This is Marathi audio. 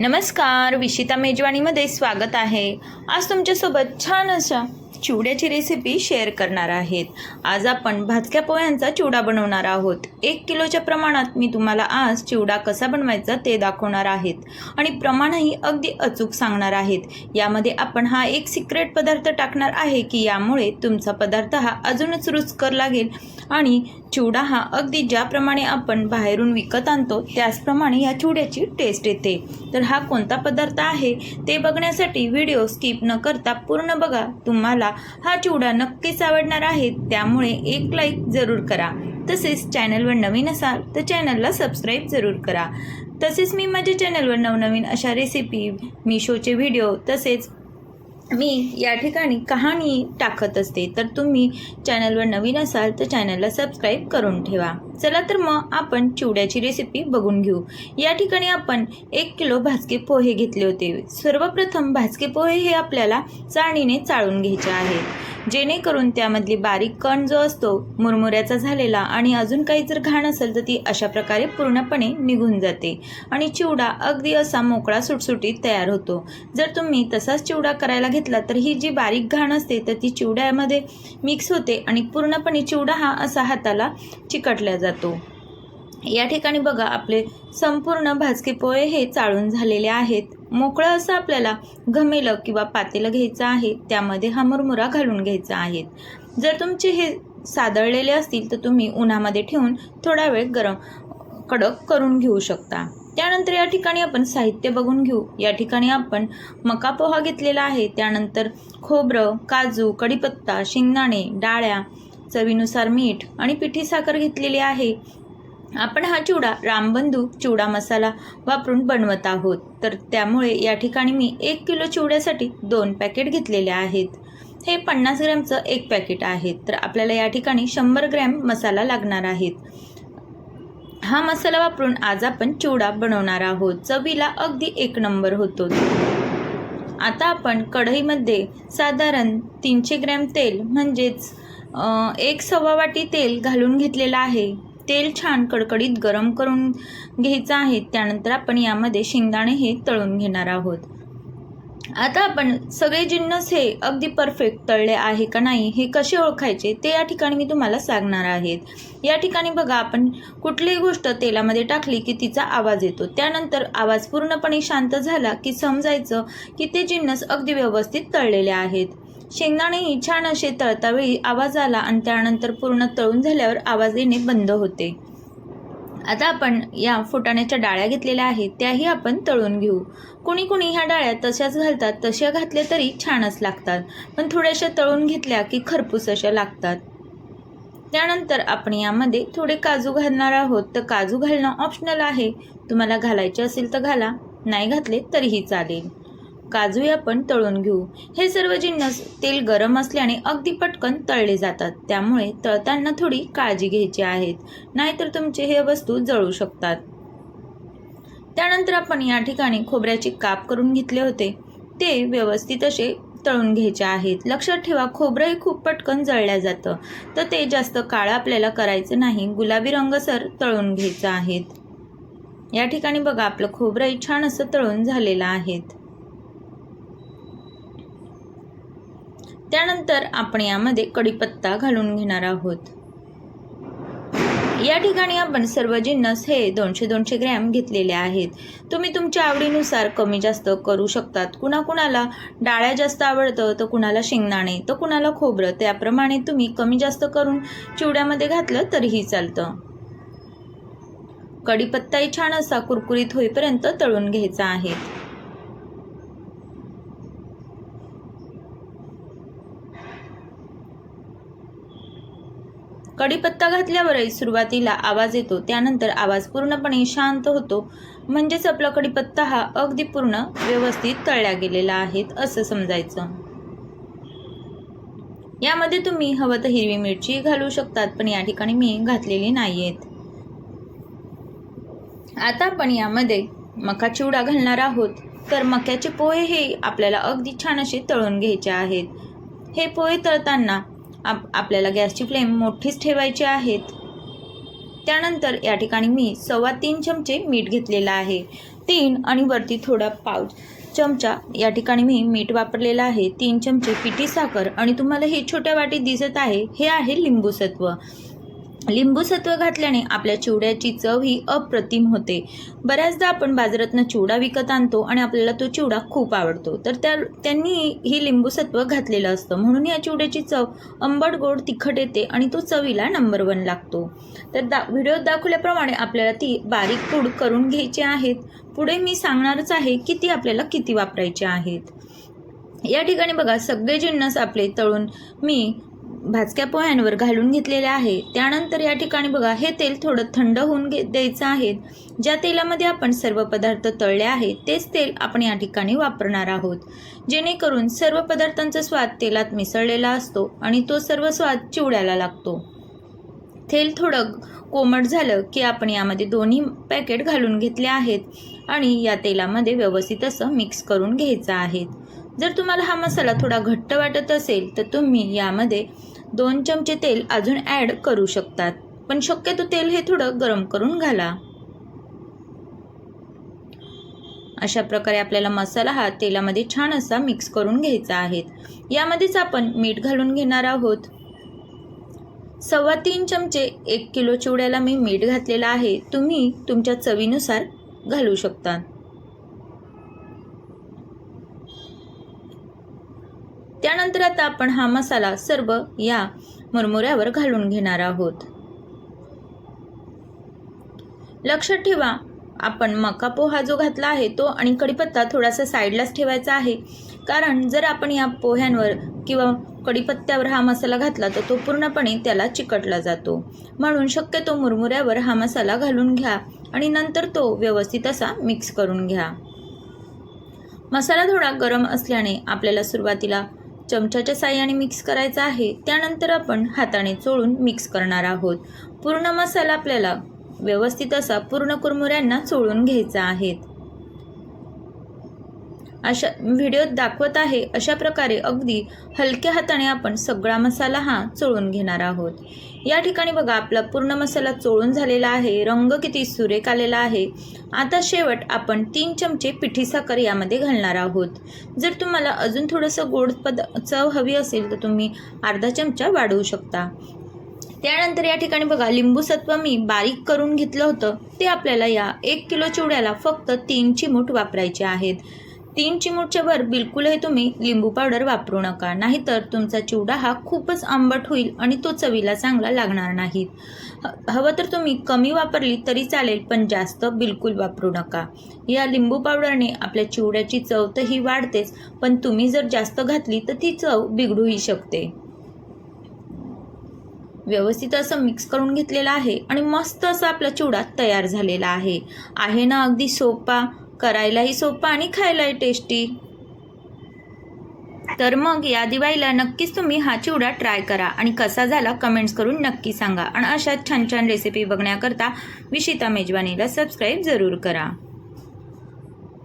नमस्कार विशिता मेजवानीमध्ये स्वागत आहे. आज तुमच्यासोबत छान अशा चिवड्याची रेसिपी शेअर करणार आहेत. आज आपण भाजक्या पोह्यांचा चिवडा बनवणार आहोत. एक किलोच्या प्रमाणात मी तुम्हाला आज चिवडा कसा बनवायचा ते दाखवणार आहेत. आणि प्रमाणही अगदी अचूक सांगणार आहेत. यामध्ये आपण हा एक सिक्रेट पदार्थ टाकणार आहे की यामुळे तुमचा पदार्थ हा अजूनच रुचकर लागेल आणि चिवडा हा अगदी ज्याप्रमाणे आपण बाहेरून विकत आणतो त्याचप्रमाणे या चिवड्याची टेस्ट येते. तर हा कोणता पदार्थ आहे ते बघण्यासाठी व्हिडिओ स्किप न करता पूर्ण बघा. तुम्हाला हा चिवडा नक्कीच आवडणार आहे त्यामुळे एक लाईक जरूर करा. तसेच चॅनलवर नवीन असाल तर चॅनलला सबस्क्राईब जरूर करा. तसेच मी माझ्या चॅनलवर नवनवीन अशा रेसिपी मिशोचे व्हिडिओ तसेच मी या ठिकाणी कहाणी टाकत असते. तर तुम्ही चॅनलवर नवीन असाल तर चॅनलला सबस्क्राईब करून ठेवा. चला तर मग आपण चिवड्याची रेसिपी बघून घेऊ. या ठिकाणी आपण एक किलो भाजके पोहे घेतले होते. सर्वप्रथम भाजके पोहे हे आपल्याला चाळणीने चाळून घ्यायचे आहेत. जेणेकरून त्यामधली बारीक कण जो असतो मुरमुऱ्याचा झालेला आणि अजून काही जर घाण असेल तर ती अशा प्रकारे पूर्णपणे निघून जाते. आणि चिवडा अगदी असा मोकळा सुटसुटीत तयार होतो. जर तुम्ही तसाच चिवडा करायला घेतला तर ही जी बारीक घाण असते तर ती चिवड्यामध्ये मिक्स होते आणि पूर्णपणे चिवडा हा असा हाताला चिकटला जातो. या ठिकाणी बघा आपले संपूर्ण भाजके पोहे हे चाळून झालेले आहेत. मोकळं असं आपल्याला घमेलं किंवा पातेलं घ्यायचं आहे त्यामध्ये हा मुरमुरा घालून घ्यायचा आहे. जर तुमचे हे सादळलेले असतील तर तुम्ही उन्हामध्ये ठेवून थोडा वेळ गरम कडक करून घेऊ शकता. त्यानंतर या ठिकाणी आपण साहित्य बघून घेऊ. या ठिकाणी आपण मका पोहा घेतलेला आहे. त्यानंतर खोबरं काजू कढीपत्ता शेंगदाणे डाळ्या चवीनुसार मीठ आणि पिठी साखर घेतलेली आहे. आपण हा चिवडा रामबंधू चिवडा मसाला वापरून बनवत आहोत. तर त्यामुळे या ठिकाणी मी एक किलो चिवड्यासाठी दोन पॅकेट घेतलेले आहेत. हे पन्नास ग्रॅमचं एक पॅकेट आहे. तर आपल्याला या ठिकाणी शंभर ग्रॅम मसाला लागणार आहेत हा मसाला वापरून आज आपण चिवडा बनवणार आहोत. चवीला अगदी एक नंबर होतो. आता आपण कढईमध्ये साधारण तीनशे ग्रॅम तेल म्हणजेच एक सव्वा वाटी तेल घालून घेतलेलं आहे. तेल छान कडकडीत गरम करून घ्यायचं आहे. त्यानंतर आपण यामध्ये शेंगदाणे हे तळून घेणार आहोत. आता आपण सगळे जिन्नस हे अगदी परफेक्ट तळले आहे का नाही हे कसे ओळखायचे ते या ठिकाणी मी तुम्हाला सांगणार आहेत या ठिकाणी बघा आपण कुठलीही गोष्ट तेलामध्ये टाकली की तिचा आवाज येतो. त्यानंतर आवाज पूर्णपणे शांत झाला की समजायचं की ते जिन्नस अगदी व्यवस्थित तळलेले आहेत. शेंगदाणेही छान असे तळतावेळी आवाज आला आणि त्यानंतर पूर्ण तळून झाल्यावर आवाज येणे बंद होते. आता आपण या फुटाण्याच्या डाळ्या घेतलेल्या आहेत त्याही आपण तळून घेऊ. कुणी कुणी ह्या डाळ्या तशाच घालतात तशा घातल्या तरी छानच लागतात पण थोड्याशा तळून घेतल्या की खरपूस अशा लागतात. त्यानंतर आपण यामध्ये थोडे काजू घालणार आहोत तर काजू घालणं ऑप्शनल आहे. तुम्हाला घालायचे असेल तर घाला नाही घातले तरीही चालेल. काजूही आपण तळून घेऊ. हे सर्व जिन्नस तेल गरम असल्याने अगदी पटकन तळले जातात. त्यामुळे तळताना थोडी काळजी घ्यायची आहेत. नाहीतर तुमचे हे वस्तू जळू शकतात. त्यानंतर आपण या ठिकाणी खोबऱ्याची काप करून घेतले होते. ते व्यवस्थित असे तळून घ्यायचे आहेत. लक्षात ठेवा खोबरंही खूप पटकन जळल्या जातं. तर ते जास्त काळं आपल्याला करायचं नाही. गुलाबी रंगसर तळून घ्यायचं आहेत. या ठिकाणी बघा आपलं खोबरंही छान असं तळून झालेलं आहेत. त्यानंतर आपण यामध्ये कढीपत्ता घालून घेणार आहोत. या ठिकाणी आपण सर्व जिन्नस हे दोनशे दोनशे ग्रॅम घेतलेले आहेत. तुम्ही तुमच्या आवडीनुसार कमी जास्त करू शकतात. कुणाकुणाला डाळ्या जास्त आवडतं तर कुणाला शेंगदाणे तर कुणाला खोबरं त्याप्रमाणे तुम्ही कमी जास्त करून चिवड्यामध्ये घातलं तरीही चालतं. कढीपत्ताही छान असा कुरकुरीत होईपर्यंत तळून घ्यायचा आहे. कढीपत्ता घातल्यावरही सुरुवातीला आवाज येतो त्यानंतर आवाज पूर्णपणे शांत होतो. म्हणजेच आपला कढीपत्ता हा अगदी पूर्ण व्यवस्थित तळल्या गेलेला आहे असं समजायचं. यामध्ये तुम्ही हवं तर हिरवी मिरची घालू शकतात पण या ठिकाणी मी घातलेली नाही आहेत आता आपण यामध्ये मका चिवडा घालणार आहोत. तर मक्याचे पोहे हे आपल्याला अगदी छान असे तळून घ्यायचे आहेत. हे पोहे तळताना आप आपल्याला गॅसची फ्लेम मोठीच ठेवायची आहेत. त्यानंतर या ठिकाणी मी सव्वा तीन चमचे मीठ घेतलेलं आहे. तीन आणि वरती थोडा पाव चमचा. या ठिकाणी मी मीठ वापरलेलं आहे. तीन चमचे पिठी साखर आणि तुम्हाला हे छोट्या वाटीत दिसत आहे. हे आहे लिंबूसत्व. लिंबूसत्व घातल्याने आपल्या चिवड्याची चव ही अप्रतिम होते. बऱ्याचदा आपण बाजारातनं चिवडा विकत आणतो आणि आपल्याला तो चिवडा खूप आवडतो. तर त्या त्यांनी ही लिंबूसत्व घातलेलं असतं. म्हणून या चिवड्याची चव आंबट गोड तिखट येते आणि तो चवीला नंबर वन लागतो. तर दा व्हिडिओत दाखवल्याप्रमाणे आपल्याला ती बारीक पूड करून घ्यायची आहेत. पुढे मी सांगणारच आहे की ती आपल्याला किती वापरायची आहेत. या ठिकाणी बघा सगळे जिन्नस आपले तळून मी भाजक्या पोह्यांवर घालून घेतलेले आहे. त्यानंतर या ठिकाणी बघा हे तेल थोडं थंड होऊन घे द्यायचं आहे. ज्या तेलामध्ये आपण सर्व पदार्थ तळले आहेत तेच तेल आपण या ठिकाणी वापरणार आहोत. जेणेकरून सर्व पदार्थांचा स्वाद तेलात मिसळलेला असतो आणि तो सर्व स्वाद चिवड्याला लागतो. तेल थोडं कोमट झालं की आपण यामध्ये दोन्ही पॅकेट घालून घेतले आहेत आणि या तेलामध्ये व्यवस्थित असं मिक्स करून घ्यायचं आहे. जर तुम्हाला हा मसाला थोडा घट्ट वाटत असेल तर तुम्ही यामध्ये दोन चमचे तेल अजून ॲड करू शकतात. पण शक्यतो तेल हे थोडं गरम करून घाला. अशा प्रकारे आपल्याला मसाला हा तेलामध्ये छान असा मिक्स करून घ्यायचा आहे. यामध्येच आपण मीठ घालून घेणार आहोत. सव्वा तीन चमचे एक किलो चिवड्याला मी मीठ घातलेलं आहे. तुम्ही तुमच्या चवीनुसार घालू शकता त्यानंतर आता आपण हा मसाला सर्व या मुरमुऱ्यावर घालून घेणार आहोत. लक्षात ठेवा आपण मका पोहा जो घातला आहे तो आणि कढीपत्ता थोडासा साईडलाच ठेवायचा आहे. कारण जर आपण या पोह्यांवर किंवा कढीपत्त्यावर हा मसाला घातला तर तो पूर्णपणे त्याला चिकटला जातो. म्हणून शक्यतो मुरमुऱ्यावर हा मसाला घालून घ्या आणि नंतर तो व्यवस्थित असा मिक्स करून घ्या. मसाला थोडा गरम असल्याने आपल्याला सुरुवातीला चमच्याच्या साह्याने मिक्स करायचा आहे. त्यानंतर आपण हाताने चोळून मिक्स करणार आहोत. पूर्ण मसाला आपल्याला व्यवस्थित असा पूर्ण कुरमुऱ्यांना चोळून घ्यायचा आहे. अशा व्हिडिओत दाखवत आहे अशा प्रकारे अगदी हलक्या हाताने आपण सगळा मसाला हा चोळून घेणार आहोत. या ठिकाणी बघा आपला पूर्ण मसाला चोळून झालेला आहे रंग किती सुरेख आलेला आहे. आता शेवट आपण तीन चमचे पिठी साखर यामध्ये घालणार आहोत. जर तुम्हाला अजून थोडंसं गोड पद चव हवी असेल तर तुम्ही अर्धा चमचा वाढवू शकता. त्यानंतर या ठिकाणी बघा लिंबू सत्व मी बारीक करून घेतलं होतं. ते आपल्याला या एक किलो चिवड्याला फक्त तीन चिमूट वापरायचे आहेत. तीन चिमूटच्यावर बिलकुलही तुम्ही लिंबू पावडर वापरू नका. नाहीतर तुमचा चिवडा हा खूपच आंबट होईल आणि तो चवीला चांगला लागणार नाही. हवं तर तुम्ही कमी वापरली तरी चालेल पण जास्त बिलकुल वापरू नका. या लिंबू पावडरने आपल्या चिवड्याची चव तर ही वाढतेच पण तुम्ही जर जास्त घातली तर ती चव बिघडूही शकते. व्यवस्थित असं मिक्स करून घेतलेलं आहे आणि मस्त असा आपला चिवडा तयार झालेला आहे. आहे ना अगदी सोपा करायलाही सोपं आणि खायलाही टेस्टी तर मग या दिवाळीला नक्कीच तुम्ही हा चिवडा ट्राय करा आणि कसा झाला कमेंट्स करून नक्की सांगा. आणि अशा छान छान रेसिपी बघण्याकरता विशिता मेजवानीला सबस्क्राईब जरूर करा.